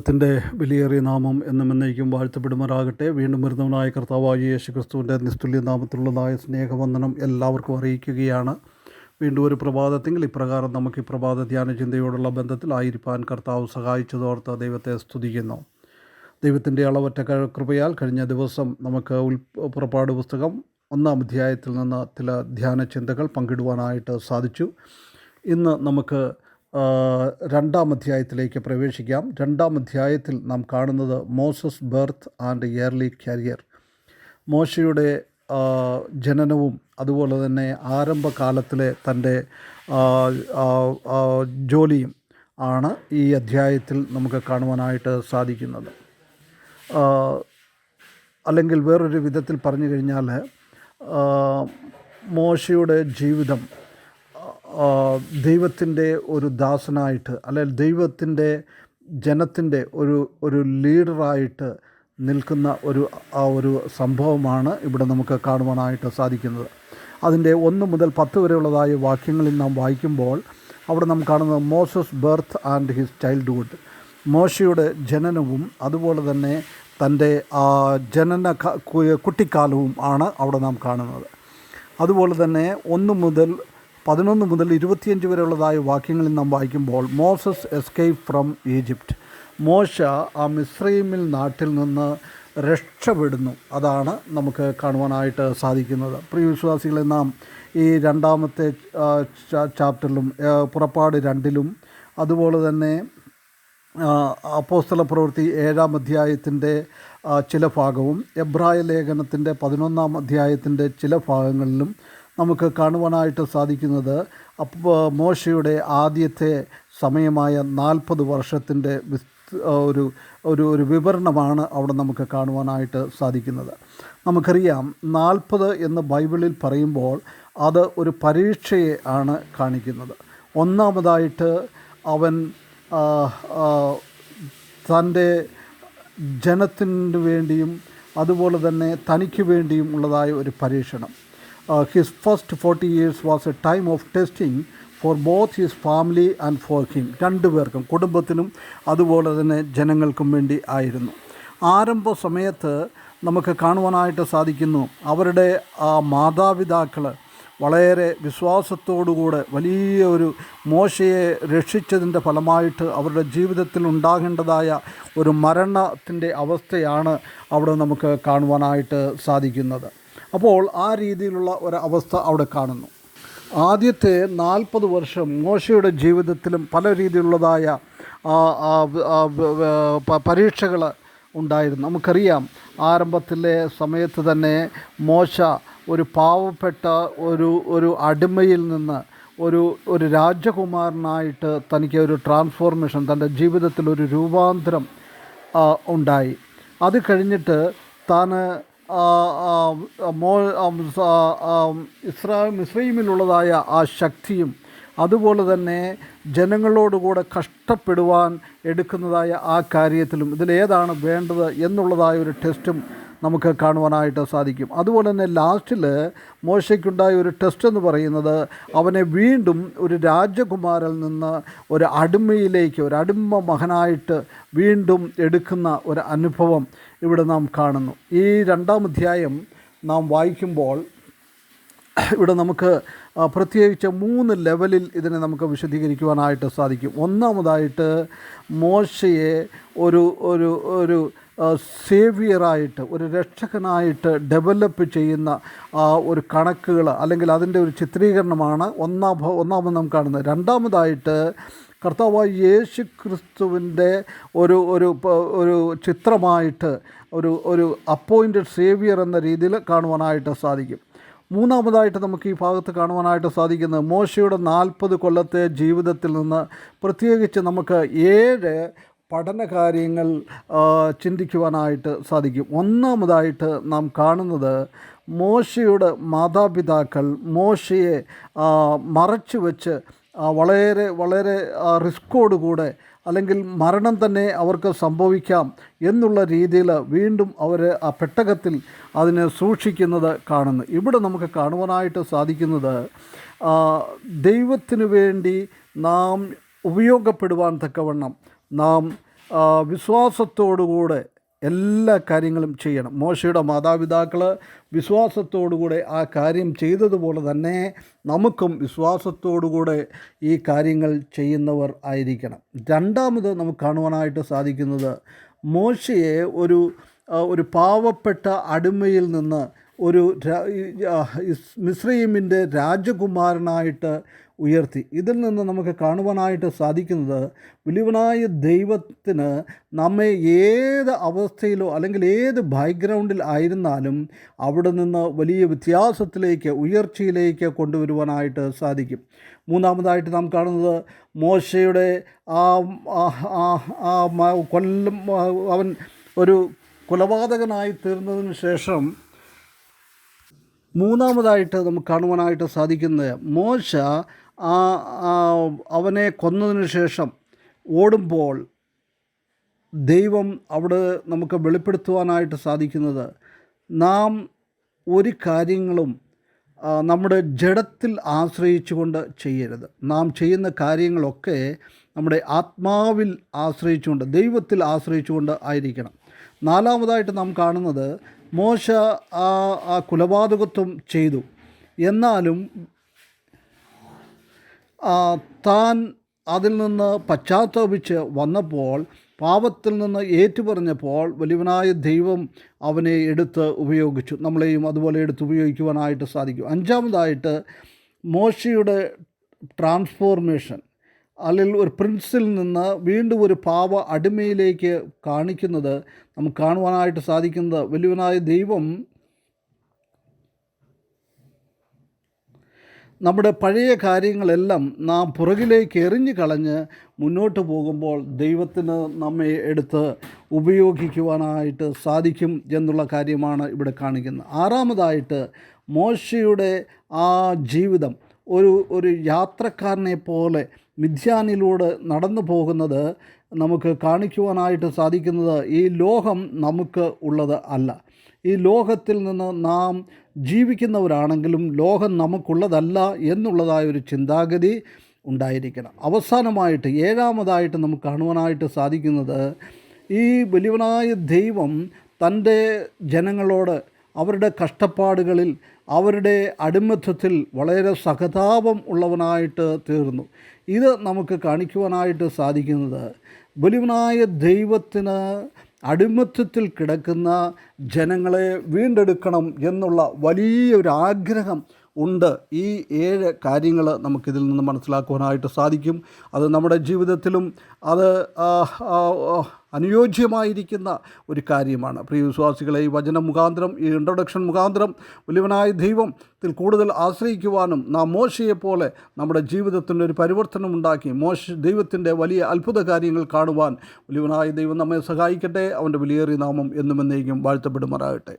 ദൈവത്തിന്റെ വിലയേറിയ നാമം എന്നും എന്നേക്കും വാഴ്ത്തപ്പെടുമാറാകട്ടെ. വീണ്ടും വരുന്നവനായ കർത്താവായ യേശു ക്രിസ്തുവിന്റെ നിസ്തുല്യ നാമത്തിലുള്ളതായ സ്നേഹവന്ദനം എല്ലാവർക്കും അറിയിക്കുകയാണ്. വീണ്ടും ഒരു പ്രഭാതത്തെങ്കിൽ ഇപ്രകാരം നമുക്ക് ഈ പ്രഭാത ധ്യാന ചിന്തയോടുള്ള ബന്ധത്തിലായിരിക്കാൻ കർത്താവ് സഹായിച്ചതോർത്ത് ദൈവത്തെ സ്തുതിക്കുന്നു. ദൈവത്തിന്റെ അളവറ്റ കൃപയാൽ കഴിഞ്ഞ ദിവസം നമുക്ക് ഉൽ പുറപ്പാട് പുസ്തകം ഒന്നാം അധ്യായത്തിൽ നിന്ന് ചില ധ്യാന ചിന്തകൾ പങ്കിടുവാനായിട്ട് സാധിച്ചു. ഇന്ന് നമുക്ക് രണ്ടാം അധ്യായത്തിലേക്ക് പ്രവേശിക്കാം. രണ്ടാം അധ്യായത്തിൽ നാം കാണുന്നത് Moses birth and early career. മോശയുടെ ജനനവും അതുപോലെ തന്നെ ആരംഭകാലത്തിലെ തന്റെ ജോലിയും ആണ് ഈ അധ്യായത്തിൽ നമുക്ക് കാണുവാനായിട്ട് സാധിക്കുന്നത്. അല്ലെങ്കിൽ വേറൊരു വിധത്തിൽ പറഞ്ഞു കഴിഞ്ഞാൽ മോശയുടെ ജീവിതം ദൈവത്തിന്റെ ഒരു ദാസനായിട്ട് അല്ലെങ്കിൽ ദൈവത്തിന്റെ ജനത്തിന്റെ ഒരു ഒരു ലീഡറായിട്ട് നിൽക്കുന്ന ഒരു ആ ഒരു സംഭവമാണ് ഇവിടെ നമുക്ക് കാണുവാനായിട്ട് സാധിക്കുന്നത്. അതിന്റെ ഒന്ന് മുതൽ പത്ത് വരെയുള്ളതായ വാക്യങ്ങളിൽ നാം വായിക്കുമ്പോൾ അവിടെ നാം കാണുന്നത് Moses birth and his childhood. മോശയുടെ ജനനവും അതുപോലെ തന്നെ തന്റെ ആ ജനന കുട്ടിക്കാലവും ആണ് അവിടെ നാം കാണുന്നത്. അതുപോലെ തന്നെ ഒന്ന് മുതൽ പതിനൊന്ന് മുതൽ ഇരുപത്തിയഞ്ച് വരെയുള്ളതായ വാക്യങ്ങളിൽ നാം വായിക്കുമ്പോൾ മോസസ് എസ്കേപ്പ് ഫ്രം ഈജിപ്റ്റ്. മോശ ആ മിസ്രൈമിൽ നാട്ടിൽ നിന്ന് രക്ഷപ്പെടുന്നു. അതാണ് നമുക്ക് കാണുവാനായിട്ട് സാധിക്കുന്നത്. പ്രിയ വിശ്വാസികളെ നാം ഈ രണ്ടാമത്തെ ചാപ്റ്ററിലും പുറപ്പാട് രണ്ടിലും അതുപോലെ തന്നെ അപ്പോസ്തല പ്രവൃത്തി ഏഴാം അധ്യായത്തിന്റെ ചില ഭാഗവും എബ്രായ ലേഖനത്തിന്റെ പതിനൊന്നാം അധ്യായത്തിന്റെ ചില ഭാഗങ്ങളിലും നമുക്ക് കാണുവാനായിട്ട് സാധിക്കുന്നത് മോശയുടെ ആദ്യത്തെ സമയമായ നാൽപ്പത് വർഷത്തിന്റെ ഒരു ഒരു ഒരു വിവരണമാണ് അവിടെ നമുക്ക് കാണുവാനായിട്ട് സാധിക്കുന്നത്. നമുക്കറിയാം നാൽപ്പത് എന്ന് ബൈബിളിൽ പറയുമ്പോൾ അത് ഒരു പരീക്ഷയെ ആണ് കാണിക്കുന്നത്. ഒന്നാമതായിട്ട് അവൻ തന്റെ ജനത്തിന് വേണ്ടിയും അതുപോലെ തന്നെ തനിക്ക് വേണ്ടിയും ഉള്ളതായ ഒരു പരീക്ഷണം. His first forty years was a time of testing for both his family and for him രണ്ടുപേർക്കും കുടുംബത്തിനും അതുപോലെ തന്നെ ജനങ്ങൾക്കും വേണ്ടി ആയിരുന്നു. ആരംഭ സമയത്ത് നമുക്ക് കാണുവാനായിട്ട് സാധിക്കുന്നു അവരുടെ ആ മാതാപിതാക്കൾ വളരെ വിശ്വാസത്തോടുകൂടെ വലിയ ഒരു മോശയെ രക്ഷിച്ചതിന്റെ ഫലമായിട്ട് അവരുടെ ജീവിതത്തിൽ ഉണ്ടാകേണ്ടതായ ഒരു മരണത്തിന്റെ അവസ്ഥയാണ് അവിടെ നമുക്ക് കാണുവാനായിട്ട് സാധിക്കുന്നത്. അപ്പോൾ ആ രീതിയിലുള്ള ഒരു അവസ്ഥ അവിടെ കാണുന്നു. ആദ്യത്തെ നാൽപ്പത് വർഷം മോശയുടെ ജീവിതത്തിലും പല രീതിയിലുള്ളതായ പരീക്ഷകൾ ഉണ്ടായിരുന്നു. നമുക്കറിയാം ആരംഭത്തിലെ സമയത്ത് തന്നെ മോശ ഒരു പാവപ്പെട്ട ഒരു ഒരു അടിമയിൽ നിന്ന് ഒരു ഒരു രാജകുമാരനായിട്ട് തനിക്ക് ഒരു ട്രാൻസ്ഫോർമേഷൻ തന്റെ ജീവിതത്തിൽ ഒരു രൂപാന്തരം ഉണ്ടായി. അത് കഴിഞ്ഞിട്ട് താൻ മോ ഇസ്രാ മിസ്രൈമിലുള്ളതായ ആ ശക്തിയും അതുപോലെ തന്നെ ജനങ്ങളോടുകൂടെ കഷ്ടപ്പെടുവാൻ എടുക്കുന്നതായ ആ കാര്യത്തിലും ഇതിലേതാണ് വേണ്ടത് എന്നുള്ളതായ ഒരു ടെസ്റ്റും നമുക്ക് കാണുവാനായിട്ട് സാധിക്കും. അതുപോലെ തന്നെ ലാസ്റ്റിൽ മോശയ്ക്കുണ്ടായ ഒരു ടെസ്റ്റ് എന്ന് പറയുന്നത് അവനെ വീണ്ടും ഒരു രാജകുമാരനിൽ നിന്ന് ഒരു അടിമയിലേക്ക് ഒരു അടിമ മകനായിട്ട് വീണ്ടും എടുക്കുന്ന ഒരു അനുഭവം ഇവിടെ നാം കാണുന്നു. ഈ രണ്ടാം അധ്യായം നാം വായിക്കുമ്പോൾ ഇവിടെ നമുക്ക് പ്രത്യേകിച്ച് മൂന്ന് ലെവലിൽ ഇതിനെ നമുക്ക് വിശദീകരിക്കുവാനായിട്ട് സാധിക്കും. ഒന്നാമതായിട്ട് മോശയെ ഒരു ഒരു ഒരു സേവിയറായിട്ട് ഒരു രക്ഷകനായിട്ട് ഡെവലപ്പ് ചെയ്യുന്ന ആ ഒരു കണക്കുകൾ അല്ലെങ്കിൽ അതിന്റെ ഒരു ചിത്രീകരണമാണ് ഒന്നാം ഒന്നാമത് നാം കാണുന്നത്. രണ്ടാമതായിട്ട് കർത്താവായ യേശു ക്രിസ്തുവിന്റെ ഒരു ഒരു ഒരു ചിത്രമായിട്ട് ഒരു ഒരു അപ്പോയിന്റഡ് സേവിയർ എന്ന രീതിയിൽ കാണുവാനായിട്ട് സാധിക്കും. മൂന്നാമതായിട്ട് നമുക്ക് ഈ ഭാഗത്ത് കാണുവാനായിട്ട് സാധിക്കുന്നത് മോശയുടെ നാൽപ്പത് കൊല്ലത്തെ ജീവിതത്തിൽ നിന്ന് പ്രത്യേകിച്ച് നമുക്ക് ഏഴ് പഠന കാര്യങ്ങൾ ചിന്തിക്കുവാനായിട്ട് സാധിക്കും. ഒന്നാമതായിട്ട് നാം കാണുന്നത് മോശയുടെ മാതാപിതാക്കൾ മോശയെ മറച്ചു വെച്ച് വളരെ വളരെ റിസ്ക്കോടുകൂടെ അല്ലെങ്കിൽ മരണം തന്നെ അവർക്ക് സംഭവിക്കാം എന്നുള്ള രീതിയിൽ വീണ്ടും അവർ ആ പെട്ടകത്തിൽ അതിനെ സൂക്ഷിക്കുന്നത് കാണുന്നു. ഇവിടെ നമുക്ക് കാണുവാനായിട്ട് സാധിക്കുന്നത് ദൈവത്തിനു വേണ്ടി നാം ഉപയോഗപ്പെടുവാൻ തക്കവണ്ണം നാം വിശ്വാസത്തോടുകൂടെ എല്ലാ കാര്യങ്ങളും ചെയ്യണം. മോശയുടെ മാതാപിതാക്കൾ വിശ്വാസത്തോടുകൂടെ ആ കാര്യം ചെയ്തതുപോലെ തന്നെ നമുക്കും വിശ്വാസത്തോടുകൂടെ ഈ കാര്യങ്ങൾ ചെയ്യുന്നവർ ആയിരിക്കണം. രണ്ടാമത് നമുക്ക് കാണുവാനായിട്ട് സാധിക്കുന്നത് മോശയെ ഒരു ഒരു പാവപ്പെട്ട അടിമയിൽ നിന്ന് ഒരു മിശ്രീമിന്റെ രാജകുമാരനായിട്ട് ഉയർത്തി. ഇതിൽ നിന്ന് നമുക്ക് കാണുവാനായിട്ട് സാധിക്കുന്നത് വലിയവനായ ദൈവത്തിന് നമ്മെ ഏത് അവസ്ഥയിലോ അല്ലെങ്കിൽ ഏത് ബാക്ക്ഗ്രൗണ്ടിൽ ആയിരുന്നാലും അവിടെ നിന്ന് വലിയ വ്യത്യാസത്തിലേക്ക് ഉയർച്ചയിലേക്ക് കൊണ്ടുവരുവാനായിട്ട് സാധിക്കും. മൂന്നാമതായിട്ട് നാം കാണുന്നത് മോശയുടെ ആ കൊല്ലം അവൻ ഒരു കൊലപാതകനായി തീർന്നതിന് ശേഷം മൂന്നാമതായിട്ട് നമുക്ക് കാണുവാനായിട്ട് സാധിക്കുന്നത് മോശ ആ അവനെ കൊന്നതിന് ശേഷം ഓടുമ്പോൾ ദൈവം അവിടെ നമുക്ക് വെളിപ്പെടുത്തുവാനായിട്ട് സാധിക്കുന്നത് നാം ഒരു കാര്യങ്ങളും നമ്മുടെ ജഡത്തിൽ ആശ്രയിച്ചുകൊണ്ട് ചെയ്യരുത്. നാം ചെയ്യുന്ന കാര്യങ്ങളൊക്കെ നമ്മുടെ ആത്മാവിൽ ആശ്രയിച്ചുകൊണ്ട് ദൈവത്തിൽ ആശ്രയിച്ചുകൊണ്ട് ആയിരിക്കണം. നാലാമതായിട്ട് നാം കാണുന്നത് മോശ ആ ആ കുലപാതകത്വം ചെയ്തു. എന്നാലും താൻ അതിൽ നിന്ന് പശ്ചാത്തപിച്ച് വന്നപ്പോൾ പാപത്തിൽ നിന്ന് ഏറ്റുപറഞ്ഞപ്പോൾ വലിയവനായ ദൈവം അവനെ എടുത്ത് ഉപയോഗിച്ചു. നമ്മളെയും അതുപോലെ എടുത്ത് ഉപയോഗിക്കുവാനായിട്ട് സാധിക്കും. അഞ്ചാമതായിട്ട് മോശയുടെ ട്രാൻസ്ഫോർമേഷൻ. അല്ലെങ്കിൽ ഒരു പ്രിൻസിൽ നിന്ന് വീണ്ടും ഒരു പാവ അടിമയിലേക്ക് കാണിക്കുന്നത് നമുക്ക് കാണുവാനായിട്ട് സാധിക്കുന്നത് വലിയവനായ ദൈവം നമ്മുടെ പഴയ കാര്യങ്ങളെല്ലാം നാം പുറകിലേക്ക് എറിഞ്ഞു കളഞ്ഞ് മുന്നോട്ട് പോകുമ്പോൾ ദൈവത്തിന് നമ്മെ എടുത്ത് ഉപയോഗിക്കുവാനായിട്ട് സാധിക്കും എന്നുള്ള കാര്യമാണ് ഇവിടെ കാണിക്കുന്നത്. ആറാമതായിട്ട് മോശയുടെ ആ ജീവിതം ഒരു ഒരു യാത്രക്കാരനെ പോലെ മിഥ്യാനിലൂടെ നടന്നു പോകുന്നത് നമുക്ക് കാണിക്കുവാനായിട്ട് സാധിക്കുന്നത് ഈ ലോകം നമുക്ക് ഉള്ളത് അല്ല. ഈ ലോകത്തിൽ നിന്ന് നാം ജീവിക്കുന്നവരാണെങ്കിലും ലോകം നമുക്കുള്ളതല്ല എന്നുള്ളതായ ഒരു ചിന്താഗതി ഉണ്ടായിരിക്കണം. അവസാനമായിട്ട് ഏഴാമതായിട്ട് നമുക്ക് കാണുവാനായിട്ട് സാധിക്കുന്നത് ഈ വലിയവനായ ദൈവം തന്റെ ജനങ്ങളോട് അവരുടെ കഷ്ടപ്പാടുകളിൽ അവരുടെ അടിമത്വത്തിൽ വളരെ സഹതാപം ഉള്ളവനായിട്ട് തീർന്നു. ഇത് നമുക്ക് കാണിക്കുവാനായിട്ട് സാധിക്കുന്നത് വലിയവനായ ദൈവത്തിന് അടിമത്വത്തിൽ കിടക്കുന്ന ജനങ്ങളെ വീണ്ടെടുക്കണം എന്നുള്ള വലിയൊരു ആഗ്രഹം ഉണ്ട്. ഈ ഏഴ് കാര്യങ്ങൾ നമുക്കിതിൽ നിന്ന് മനസ്സിലാക്കുവാനായിട്ട് സാധിക്കും. അത് നമ്മുടെ ജീവിതത്തിലും അത് അനുയോജ്യമായിരിക്കുന്ന ഒരു കാര്യമാണ്. പ്രിയ വിശ്വാസികളെ ഈ വചന മുഖാന്തരം ഈ ഇൻട്രൊഡക്ഷൻ മുഖാന്തരം വലിയവനായ ദൈവത്തിൽ കൂടുതൽ ആശ്രയിക്കുവാനും നാം മോശയെപ്പോലെ നമ്മുടെ ജീവിതത്തിന്റെ ഒരു പരിവർത്തനം ഉണ്ടാക്കി മോശ ദൈവത്തിന്റെ വലിയ അത്ഭുത കാര്യങ്ങൾ കാണുവാൻ വലിയവനായ ദൈവം നമ്മെ സഹായിക്കട്ടെ. അവന്റെ വിലയേറിയ നാമം എന്നും എന്നേക്കും വാഴ്ത്തപ്പെടുമാറാകട്ടെ.